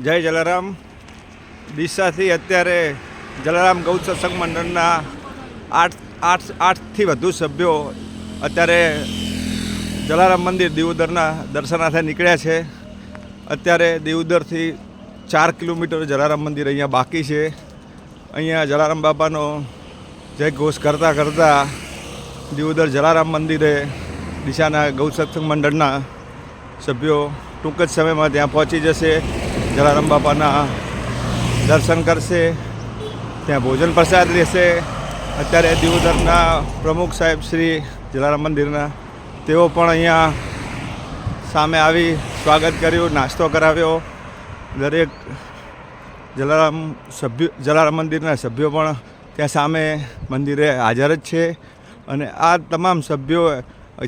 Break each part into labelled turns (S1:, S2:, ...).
S1: જય જલારામ. ડીસાથી અત્યારે જલારામ ગૌ સત્સંગ મંડળના આઠ આઠ, આઠથી વધુ સભ્યો અત્યારે જલારામ મંદિર દિવોદરના દર્શનાર્થે નીકળ્યા છે. અત્યારે દિવોદરથી ચાર કિલોમીટર જલારામ મંદિર અહીંયા બાકી છે. અહીંયા જલારામ બાપાનો જય ઘોષ કરતાં કરતાં દિવોદર જલારામ મંદિરે ડીસાના ગૌ સત્સંગ મંડળના સભ્યો ટૂંક જ સમયમાં ત્યાં પહોંચી જશે. જલારામ બાપાના દર્શન કરશે, ત્યાં ભોજન પ્રસાદ લેશે. અત્યારે દિવોદરના પ્રમુખ સાહેબ શ્રી જલારામ મંદિરના, તેઓ પણ અહીંયા સામે આવી સ્વાગત કર્યું, નાસ્તો કરાવ્યો. દરેક જલારામ સભ્ય, જલારામ મંદિરના સભ્યો પણ ત્યાં સામે મંદિરે હાજર જ છે. અને આ તમામ સભ્યોએ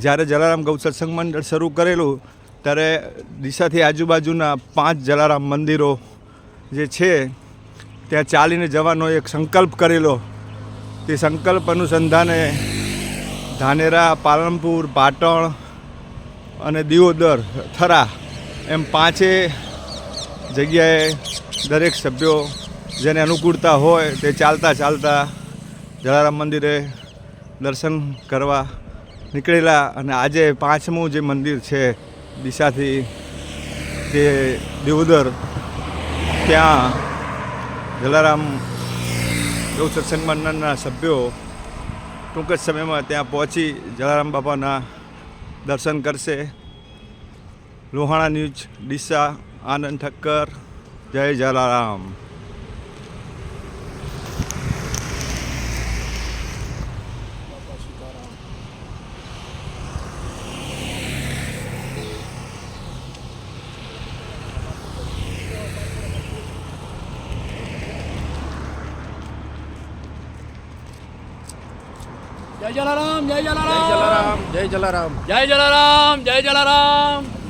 S1: જ્યારે જલારામ ગૌ સત્સંગ મંડળ શરૂ કરેલું ત્યારે દિશાથી આજુબાજુના પાંચ જલારામ મંદિરો જે છે, ત્યાં ચાલીને જવાનો એક સંકલ્પ કરેલો. તે સંકલ્પ અનુસંધાને ધાનેરા, પાલનપુર, પાટણ અને દિયોદર, થરા એમ પાંચે જગ્યાએ દરેક સભ્યો જેને અનુકૂળતા હોય તે ચાલતા ચાલતા જલારામ મંદિરે દર્શન કરવા નીકળેલા અને આજે પાંચમું જે મંદિર છે દિશાથી જે દેવોદર ત્યાં જલારામ ગૌ સત્સંગ મંડળના સભ્યો ટૂંક જ સમયમાં ત્યાં પહોંચી જલારામ બાપાના દર્શન કરશે. લોહાણા ન્યૂઝ, ડીસા, આનંદ ઠક્કર, જય જલારામ.
S2: જય જલારામ જય
S3: જય
S2: જલારામ
S3: જલારામ જય જલારામ
S2: જય જલારામ જય જલારામ